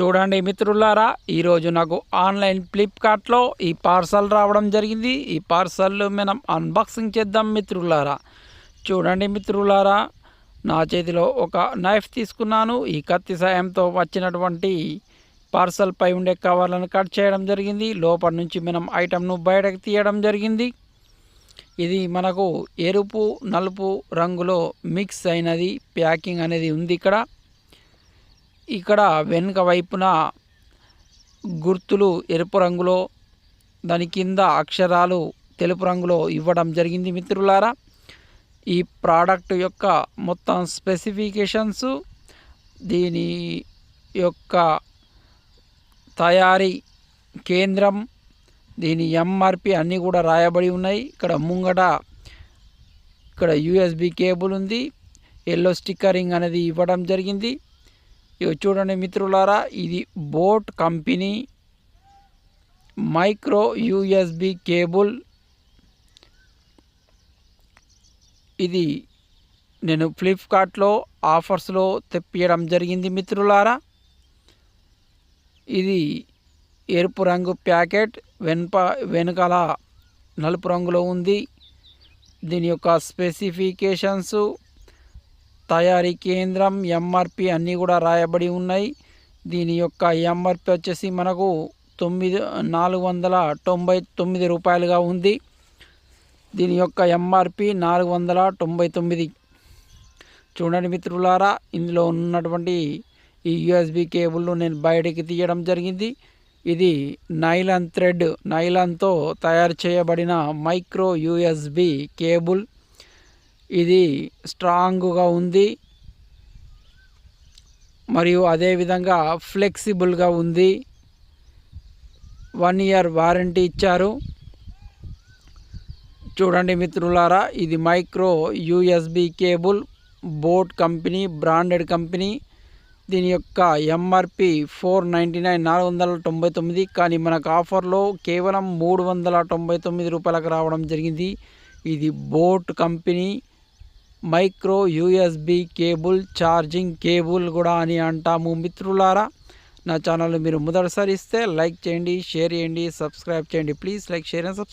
చూడండి మిత్రులారా ఈరోజు నాకు ఆన్లైన్ ఫ్లిప్కార్ట్లో ఈ పార్సల్ రావడం జరిగింది. ఈ పార్సల్ మనం అన్బాక్సింగ్ చేద్దాం మిత్రులారా. చూడండి మిత్రులారా నా చేతిలో ఒక నైఫ్ తీసుకున్నాను. ఈ కత్తి సాయంతో వచ్చినటువంటి పార్సల్పై ఉండే కవర్లను కట్ చేయడం జరిగింది. లోపల నుంచి మనం ఐటమ్ను బయటకు తీయడం జరిగింది. ఇది మనకు ఎరుపు నలుపు రంగులో మిక్స్ అయినది ప్యాకింగ్ అనేది ఉంది ఇక్కడ. ఇక్కడ వెనుక వైపున గుర్తులు ఎరుపు రంగులో దాని కింద అక్షరాలు తెలుపు రంగులో ఇవ్వడం జరిగింది మిత్రులారా. ఈ ప్రోడక్ట్ యొక్క మొత్తం స్పెసిఫికేషన్స్ దీని యొక్క తయారీ కేంద్రం దీని ఎంఆర్పి అన్నీ కూడా రాయబడి ఉన్నాయి. ఇక్కడ ముంగట ఇక్కడ యూఎస్బి కేబుల్ ఉంది. ఎల్లో స్టిక్కరింగ్ అనేది ఇవ్వడం జరిగింది. ఇక చూడండి మిత్రులారా ఇది boAt company micro USB cable. ఇది నేను ఫ్లిప్కార్ట్లో ఆఫర్స్లో తెప్పియడం జరిగింది మిత్రులారా. ఇది ఎరుపు రంగు ప్యాకెట్ వెనుప వెనుకల నలుపు రంగులో ఉంది. దీని యొక్క స్పెసిఫికేషన్స్ తయారీ కేంద్రం ఎంఆర్పి అన్నీ కూడా రాయబడి ఉన్నాయి. దీని యొక్క ఎంఆర్పి వచ్చేసి మనకు తొమ్మిది నాలుగు వందల తొంభై తొమ్మిది రూపాయలుగా ఉంది. దీని యొక్క ఎంఆర్పి నాలుగు వందల తొంభై తొమ్మిది. చూడండి మిత్రులారా ఇందులో ఉన్నటువంటి ఈ యూఎస్బి కేబుల్ను నేను బయటికి తీయడం జరిగింది. ఇది నైలాన్ థ్రెడ్ నైలాన్తో తయారు చేయబడిన మైక్రో యూఎస్బి కేబుల్. ఇది స్ట్రాంగ్గా ఉంది. మరియు అదేవిధంగా ఫ్లెక్సిబుల్గా ఉంది. వన్ ఇయర్ వారంటీ ఇచ్చారు. చూడండి మిత్రులారా ఇది micro USB cable boAt company branded company. దీని యొక్క ఎంఆర్పి ఫోర్ నైంటీ నైన్ నాలుగు వందల తొంభై తొమ్మిది. కానీ మనకు ఆఫర్లో కేవలం మూడు వందల తొంభై తొమ్మిది రూపాయలకు రావడం జరిగింది. ఇది boAt company. Micro USB cable charging cable కూడా అని అంటాము మిత్రులారా. నా ఛానల్ మీరు మొదటిసారి ఇస్తే లైక్ చేయండి షేర్ చేయండి సబ్స్క్రైబ్ చేయండి. Please like share and subscribe.